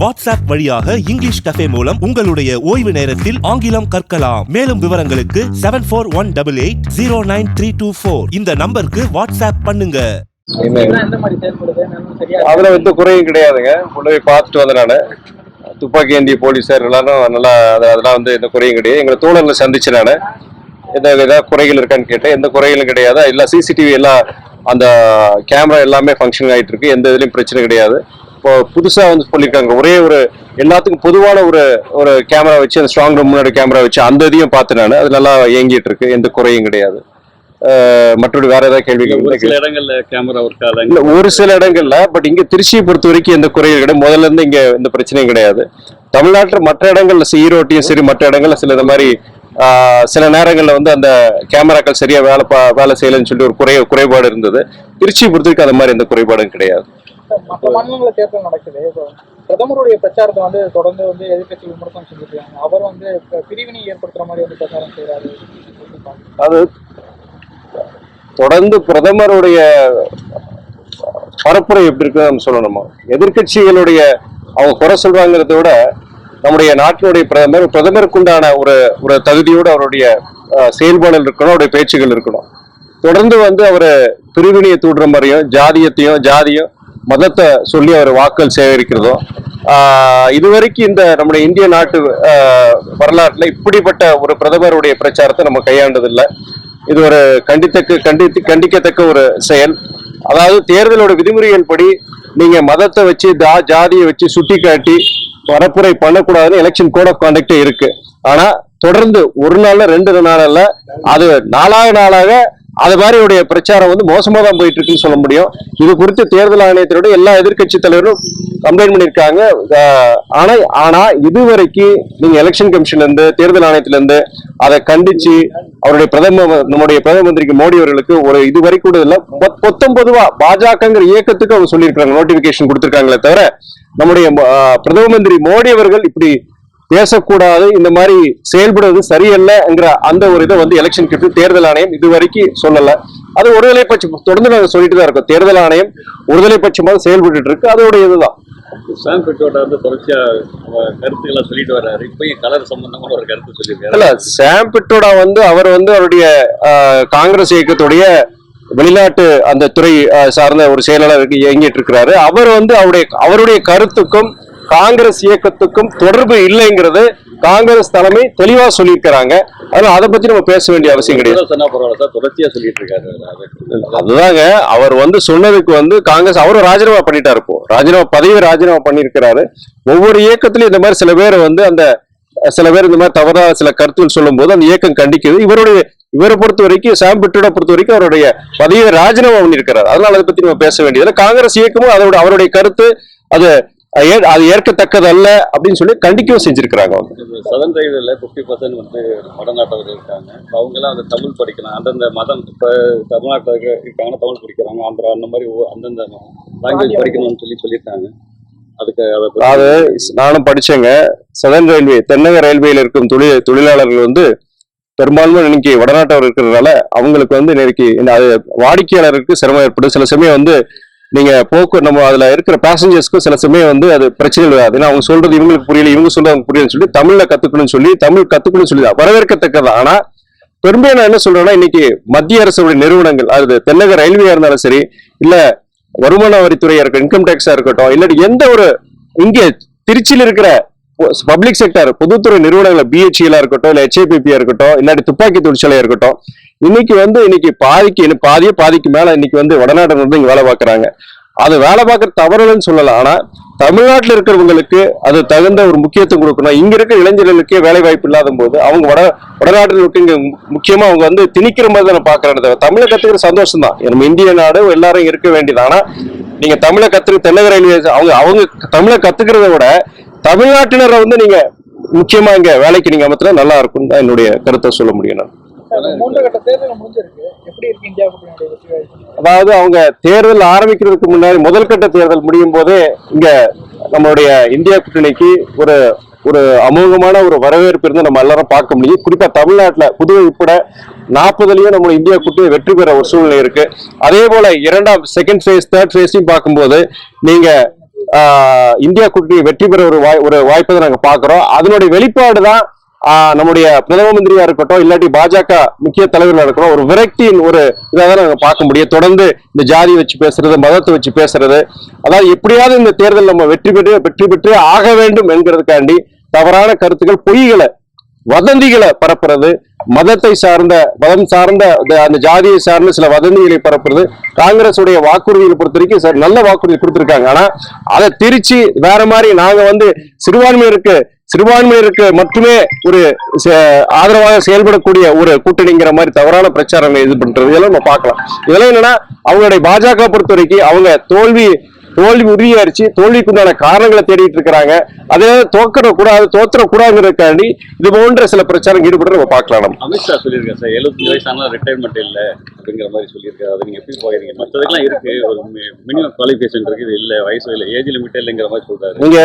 WhatsApp வழியாக English cafe மூலம் உங்களுடைய ஓய்வு நேரத்தில் ஆங்கிலம் கற்கலாம். மேலும் விவரங்களுக்கு seven four one double eight zero nine three two four இந்த நம்பருக்கு வாட்ஸ்அப் பண்ணுங்க. அதுல எந்த குறையும் கிடையாதுங்க. கொண்டு போய் பார்த்துட்டு வந்தேன் நான். துப்பாக்கி ஏந்திய போலீஸார் எல்லாரும் நல்லா அதெல்லாம் வந்து எந்த குறையும் கிடையாது. எங்களை தோழர்ல சந்திச்சு நான். எந்த ஏதாவது குறைகள் இருக்கான்னு கேட்டேன். எந்த குறைகளும் கிடையாது. எல்லாம் சிசிடிவி எல்லாம் அந்த கேமரா எல்லாமே ஃபங்க்ஷன் ஆகிட்டு இருக்கு. எந்த இதுலையும் பிரச்சனை கிடையாது. இப்போ புதுசா வந்து சொல்லியிருக்காங்க ஒரே ஒரு எல்லாத்துக்கும் பொதுவான ஒரு ஒரு கேமரா வச்சு அந்த ஸ்ட்ராங் ரூம் முன்னாடி கேமரா வச்சு அந்த இதையும் பார்த்து நான். அது நல்லா இயங்கிட்டு இருக்கு. எந்த குறையும் கிடையாது. மற்றபடி வேற ஏதாவது கேள்விகள் ஒரு சில இடங்கள்ல கேமரா ஒர்க் இல்ல ஆகலைங்க ஒரு சில இடங்கள்ல பட் இங்க திருச்சியை பொறுத்த வரைக்கும் எந்த குறையும் கிடையாது. முதல்ல இருந்து இங்க எந்த பிரச்சனையும் கிடையாது. தமிழ்நாட்டுல மற்ற இடங்கள்ல ஈரோட்டையும் சரி மற்ற இடங்கள்ல சில இந்த மாதிரி சில நேரங்கள்ல வந்து அந்த கேமராக்கள் சரியா வேலை பா- வேலை செய்யலைன்னு சொல்லி ஒரு குறை குறைபாடு இருந்தது. திருச்சியை பொறுத்த வரைக்கும் அந்த மாதிரி எந்த குறைபாடும் கிடையாது. மற்ற மாநிலங்கள தேர்தல் நடக்குது. இப்போ பிரதமருடைய பிரச்சாரத்தை வந்து தொடர்ந்து வந்து எதிர்கட்சி விமர்சனம் செஞ்சுட்டு இருக்காங்க அவர் வந்து பிரிவினை ஏற்படுத்துற மாதிரி வந்து பிரச்சாரம் செய்யறாரு அது தொடர்ந்து பிரதமருடைய பரப்புரை எப்படி இருக்குன்னு நம்ம சொல்லணுமா? எதிர்க்கட்சிகளுடைய அவங்க குறை சொல்றாங்கிறத விட நம்முடைய நாட்டினுடைய பிரதமர் பிரதமருக்குண்டான ஒரு ஒரு தகுதியோடு அவருடைய செயல்பாடுகள் இருக்கணும் அவருடைய பேச்சுகள் இருக்கணும். தொடர்ந்து வந்து அவர் பிரிவினையை தூண்டுற மாதிரியும் ஜாதியத்தையும் ஜாதியும் மதத்தை சொல்லி அவர் வாக்குகள் சேகரிக்கிறதும் இதுவரைக்கும் இந்த நம்முடைய இந்திய நாட்டு வரலாற்றில் இப்படிப்பட்ட ஒரு பிரதமருடைய பிரச்சாரத்தை நம்ம கையாண்டதில்லை. இது ஒரு கண்டித்தக்க கண்டித்து கண்டிக்கத்தக்க ஒரு செயல். அதாவது தேர்தலோட விதிமுறைகள் படி நீங்க மதத்தை வச்சு தா ஜாதியை வச்சு சுட்டி காட்டி பரப்புரை பண்ணக்கூடாதுன்னு எலெக்ஷன் கோட் ஆஃப் கான்டக்டே இருக்கு. ஆனா தொடர்ந்து ஒரு நாள்ல ரெண்டு நாளில் அது நாளாக நாளாக அது மாதிரி உடைய பிரச்சாரம் வந்து மோசமாக தான் போயிட்டு இருக்குன்னு சொல்ல முடியும். இது குறித்து தேர்தல் ஆணையத்தினுடைய எல்லா எதிர்க்கட்சி தலைவரும் கம்ப்ளைண்ட் பண்ணியிருக்காங்க. ஆனால் ஆனா ஆனா இதுவரைக்கும் நீங்க எலெக்ஷன் கமிஷன்ல இருந்து தேர்தல் ஆணையத்துல இருந்து அதை கண்டிச்சு அவருடைய பிரதம நம்முடைய பிரதம மந்திரிக்கு மோடி அவர்களுக்கு ஒரு இது வரைக்கும் கூட இல்லை. பொ- பொத்தம் பொதுவா பாஜகங்கிற இயக்கத்துக்கு அவங்க சொல்லியிருக்காங்க நோட்டிபிகேஷன் கொடுத்திருக்காங்களே தவிர நம்முடைய பிரதம மந்திரி மோடி அவர்கள் இப்படி பேசக்கூடாது இந்த மாதிரி செயல்படுவது சரியல்லங்கிற அந்த ஒரு இதை வந்து எலெக்ஷன் கிட்ட தேர்தல் ஆணையம் இது வரைக்கும் சொல்லல. அது ஒருதலை பட்சம் தொடர்ந்து நாங்க சொல்லிட்டு தான் இருக்கோம். தேர்தல் ஆணையம் ஒருதலை பட்சமாக செயல்பட்டு இருக்கு. அதோட இதுதான் சாம் பிட்டோட வந்து தொடர்ச்சியா அவ கருத்துக்களை சொல்லிட்டு வர்றாரு. இப்பயும் கலர் சம்பந்தமான ஒரு கருத்து சொல்லியிருக்காரு. இல்ல சாம் பிட்டோடா வந்து அவர் வந்து அவருடைய காங்கிரஸ் இயக்கத்துடைய வெளிநாட்டு அந்த துறை சார்ந்த ஒரு செயலாளர் இயங்கிட்டு இருக்கிறாரு. அவர் வந்து அவருடைய அவருடைய கருத்துக்கும் காங்கிரஸ் இயக்கத்துக்கும் தொடர்பு இல்லைங்கிறது காங்கிரஸ் தலைமை தெளிவா சொல்லியிருக்கிறாங்க. அதனால அதை பத்தி நம்ம பேச வேண்டிய அவசியம் கிடையாது. தொடர்ச்சியா சொல்லிட்டு இருக்காரு அதை. அதுதாங்க அவர் வந்து சொன்னதுக்கு வந்து காங்கிரஸ் அவரும் ராஜினாமா பண்ணிட்டாரு இப்போ. ராஜினாமா பதவி ராஜினாமா பண்ணியிருக்கிறாரு. ஒவ்வொரு இயக்கத்திலும் இந்த மாதிரி சில பேர் வந்து அந்த சில பேர் இந்த மாதிரி தவறா சில கருத்துகள் சொல்லும்போது அந்த இயக்கம் கண்டிக்குது. இவருடைய இவரை பொறுத்த வரைக்கும் சாம் பிட்டோட பொறுத்த வரைக்கும் அவருடைய பதவியை ராஜினாமா பண்ணியிருக்கிறார். அதனால அதை பத்தி நம்ம பேச வேண்டியது காங்கிரஸ் இயக்கமும் அதோட அவருடைய கருத்து அது ஏ- அது ஏற்கத்தக்கதல்ல அப்படின்னு சொல்லி கண்டிக்கவும் செஞ்சிருக்கிறாங்க சதன் ரயில்வேல ஃபிஃப்டி பர்சன்ட் வந்து வடநாட்டவர்கள் இருக்காங்க. அவங்க எல்லாம் வந்து தமிழ் படிக்கலாம் அந்தந்த மதம் இப்போ தமிழ்நாட்டில் இருக்காங்க தமிழ் படிக்கிறாங்க. ஆந்திரா அந்த மாதிரி அந்தந்த லாங்குவேஜ் படிக்கணும்னு சொல்லி சொல்லியிருக்காங்க. அதுக்கு அதாவது நானும் படிச்சேங்க. சதன் ரயில்வே தென்னக ரயில்வேல இருக்கும் தொழில் தொழிலாளர்கள் வந்து பெரும்பான்மை இன்னைக்கு வடநாட்டவர் இருக்கிறதுனால அவங்களுக்கு வந்து இன்னைக்கு வாடிக்கையாளருக்கு சிரமம் ஏற்படும். சில சமயம் வந்து நீங்க போக்கு நம்ம அதுல இருக்கிற பேசஞ்சர்ஸ்க்கும் சில சமயம் வந்து அது பிரச்சனை வராது. ஏன்னா அவங்க சொல்றது இவங்களுக்கு புரியல இவங்க சொல்றது அவங்க புரியலன்னு சொல்லி தமிழ்ல கத்துக்கணும்னு சொல்லி தமிழ் கத்துக்கணும்னு சொல்லி வரவேற்கத்தக்கது. ஆனா பெரும்பே நான் என்ன சொல்றேன்னா இன்னைக்கு மத்திய அரசுடைய நிறுவனங்கள் அது தென்னக ரயில்வேயா இருந்தாலும் சரி இல்ல வருமான வரித்துறையா இருக்கட்டும் இன்கம் டேக்ஸா இருக்கட்டும் இல்லாட்டி எந்த ஒரு இங்கே திருச்சியில் இருக்கிற பப்ளிக் செக்டர் பொதுத்துறை நிறுவனங்களை பிஹெச்இலா இருக்கட்டும் இல்ல ஹெச்ஏபிபியா இருக்கட்டும் இல்லாட்டி துப்பாக்கி தொழிற்சாலையா இருக்கட்டும் இன்னைக்கு வந்து இன்னைக்கு பாதிக்கு இன்னும் பாதியே பாதிக்கு மேல இன்னைக்கு வந்து வடநாட்டில் வந்து இங்க வேலை பார்க்கறாங்க அது வேலை பார்க்கற தவறுன்னு சொல்லலாம் ஆனா தமிழ்நாட்டில் இருக்கிறவங்களுக்கு அது தகுந்த ஒரு முக்கியத்துவம் கொடுக்கணும். இங்க இருக்கிற இளைஞர்களுக்கே வேலை வாய்ப்பு இல்லாத போது அவங்க வட வடநாட்டில் இருக்க இங்க முக்கியமா அவங்க வந்து திணிக்கிற மாதிரி தான் பாக்குறேன் தமிழை கத்துக்கிற சந்தோஷம் தான். நம்ம இந்திய நாடு எல்லாரும் இருக்க வேண்டியது. ஆனா நீங்க தமிழை கத்துக்க தென்னக ரயில்வே அவங்க அவங்க தமிழை கத்துக்கிறத விட தமிழ்நாட்டினரை வந்து நீங்க முக்கியமா இங்க வேலைக்கு நீங்க அமர்த்தினா நல்லா இருக்கும் தான் என்னுடைய கருத்தை சொல்ல முடியும் நான். அதாவது அவங்க தேர்தல் ஆரம்பிக்கிறதுக்கு முன்னாடி முதல் கட்ட தேர்தல் முடியும் போதே இங்க நம்மளுடைய இந்தியா கூட்டணிக்கு ஒரு ஒரு அமோகமான ஒரு வரவேற்பு இருந்து நம்ம எல்லாரும் பார்க்க முடியும். குறிப்பா தமிழ்நாட்டுல புதுவை உட்பட நாற்பதுலயும் நம்ம இந்தியா கூட்டணி வெற்றி பெற ஒரு சூழ்நிலை இருக்கு. அதே போல இரண்டாம் செகண்ட் ஃபேஸ் தேர்ட் ஃபேஸையும் பார்க்கும்போது நீங்க இந்தியா கூட்டணி வெற்றி பெற ஒரு வாய் ஒரு வாய்ப்பை தான் நாங்க பாக்குறோம். அதனுடைய வெளிப்பாடு தான் நம்முடைய பிரதம மந்திரியா இருக்கட்டும் இல்லாட்டி பாஜக முக்கிய தலைவர்களா இருக்கட்டும் ஒரு விரக்தியின் ஒரு இதாக தான் நாங்க பார்க்க முடியும். தொடர்ந்து இந்த ஜாதி வச்சு பேசுறது மதத்தை வச்சு பேசுறது அதாவது எப்படியாவது இந்த தேர்தல் நம்ம வெற்றி பெற்று வெற்றி பெற்று ஆக வேண்டும் என்கிறதுக்காண்டி தவறான கருத்துக்கள் பொய்களை வதந்திகளை பரப்புறது மதத்தை சார்ந்த மதம் சார்ந்த அந்த- அந்த ஜாதியை சார்ந்த சில வதந்திகளை பரப்புறது காங்கிரஸ் உடைய வாக்குறுதிகளை பொறுத்த வரைக்கும் சார் நல்ல வாக்குறுதி கொடுத்துருக்காங்க. ஆனா அதை திரிச்சு வேற மாதிரி நாங்க வந்து சிறுபான்மையருக்கு சிறுபான்மையருக்கு மட்டுமே ஒரு ச- ஆதரவாக செயல்படக்கூடிய ஒரு கூட்டணிங்கிற மாதிரி தவறான பிரச்சாரங்களை இது பண்றது இதெல்லாம் நம்ம பார்க்கலாம். இதெல்லாம் என்னன்னா அவங்களுடைய பாஜக பொறுத்த வரைக்கும் அவங்க தோல்வி தோல்வி உறுதியாயிருச்சு. தோல்விக்குண்டான காரணங்களை தேடிட்டு இருக்கிறாங்க. அதே தோக்கற கூடாது தோத்துற கூடாதுங்கிறதுக்காண்டி இது போன்ற சில பிரச்சாரம் ஈடுபட்டு நம்ம பார்க்கலாம் நம்ம. அமித்ஷா சொல்லியிருக்காரு சார் எழுபத்தஞ்சு வயசு ஆனால் ரிட்டையர்மெண்ட் இல்லை அப்படிங்கிற மாதிரி சொல்லியிருக்காரு. அதை நீங்க எப்படி போகிறீங்க மற்றதுக்கெல்லாம் இருக்கு. ஒரு மினிமம் குவாலிஃபிகேஷன் இருக்கு. இது இல்லை வயசு இல்லை ஏஜ் லிமிட் இல்லைங்கிற மாதிரி சொல்றாரு. நீங்க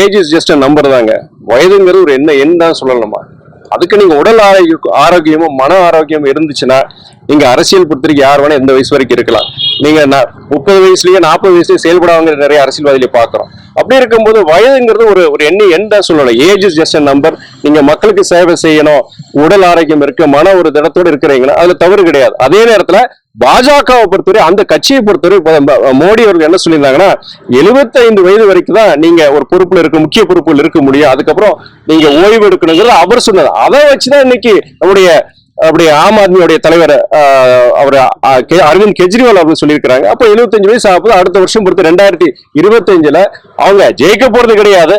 ஏஜ் இஸ் ஜஸ்ட் நம்பர் தாங்க. வயதுங்கிறது ஒரு என்ன எண் தான் சொல்லணுமா அதுக்கு நீங்க உடல் ஆரோக்கிய ஆரோக்கியமும் மன ஆரோக்கியம் இருந்துச்சுன்னா நீங்க அரசியல் பொறுத்தவரைக்கும் யார் வேணா எந்த வயசு வரைக்கும் இருக்கலாம். நீங்க முப்பது வயசுலயே நாற்பது வயசுலயே செயல்படாங்க நிறைய அரசியல்வாதிகளை பாக்குறோம் அப்படி இருக்கும்போது வயதுங்கிறது ஒரு ஒரு எண்ணி எண்டா சொல்லலாம் சொல்லணும். ஏஜ் இஸ் ஜஸ்ட் நம்பர் நீங்க மக்களுக்கு சேவை செய்யணும் உடல் ஆரோக்கியம் இருக்கு மன ஒரு திடத்தோட இருக்கிறீங்கன்னா அதுல தவறு கிடையாது. அதே நேரத்துல பாஜகவை பொறுத்தவரை அந்த கட்சியை பொறுத்தவரை மோடி அவர்கள் என்ன சொல்லியிருந்தாங்கன்னா 75 வயது வரைக்கும் தான் நீங்க ஒரு பொறுப்புல இருக்க முக்கிய பொறுப்புல இருக்க முடியும். அதுக்கப்புறம் நீங்க ஓய்வு எடுக்கணுங்கிறது அவர் சொன்னது. அதை வச்சுதான் இன்னைக்கு நம்முடைய அப்படியே ஆம் ஆத்மியோடைய தலைவர் அவர் அரவிந்த் கெஜ்ரிவால் அப்படின்னு சொல்லியிருக்கிறாங்க. அப்போ 75 வயசு ஆகுது அடுத்த வருஷம் பொறுத்து ரெண்டாயிரத்தி இருபத்தஞ்சுல அவங்க ஜெயிக்க போறது கிடையாது.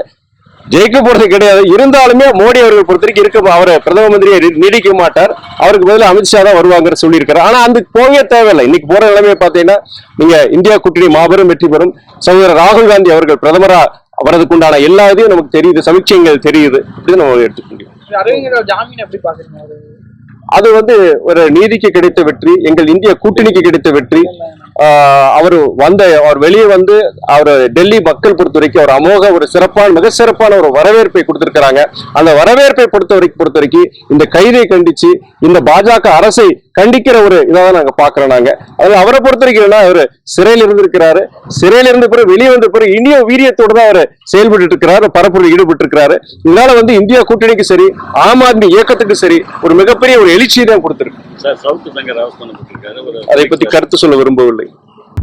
ஜெயிக்க போறது கிடையாது. இருந்தாலுமே மோடி அவர்கள் பொறுத்த வரைக்கும் இருக்க அவர் பிரதம மந்திரியை நீடிக்க மாட்டார். அவருக்கு பதிலா அமித்ஷா தான் வருவாங்க சொல்லியிருக்காரு ஆனா அந்த போகவே தேவையில்லை. இன்னைக்கு போற நிலைமையை பார்த்தீங்கன்னா நீங்க இந்தியா கூட்டணி மாபெரும் வெற்றி பெறும். சகோதரர் ராகுல் காந்தி அவர்கள் பிரதமரா வரதுக்கு உண்டான எல்லா இதையும் நமக்கு தெரியுது. சமீட்சைகள் தெரியுது. அப்படின்னு நம்ம எடுத்துக்க முடியும் அது வந்து ஒரு நீதிக்கு கிடைத்த வெற்றி எங்கள் இந்திய கூட்டணிக்கு கிடைத்த வெற்றி. அவர் வந்த அவர் வெளியே வந்து அவர் டெல்லி மக்கள் பொறுத்த வரைக்கும் அவர் அமோக ஒரு சிறப்பான மிக சிறப்பான ஒரு வரவேற்பை கொடுத்திருக்கிறாங்க. அந்த வரவேற்பை பொறுத்த வரைக்கும் பொறுத்த வரைக்கும் இந்த கைதை கண்டிச்சு இந்த பாஜக அரசை கண்டிக்கிற ஒரு இதாக நாங்க பாக்குறோம் நாங்க. அதில் அவரை பொறுத்த வரைக்கும் என்னன்னா அவர் சிறையில் இருந்திருக்கிறாரு. சிறையில் இருந்த பிறகு வெளியே வந்த பிறகு இனிய வீரியத்தோட தான் அவர் செயல்பட்டு இருக்கிறாரு பரப்புரையில் ஈடுபட்டு இருக்கிறாரு இதனால வந்து இந்தியா கூட்டணிக்கு சரி ஆம் ஆத்மி இயக்கத்துக்கு சரி ஒரு மிகப்பெரிய ஒரு எழுச்சியை தான் கொடுத்திருக்கு. ஒரு அதை பத்தி கருத்து சொல்ல விரும்பவில்லை.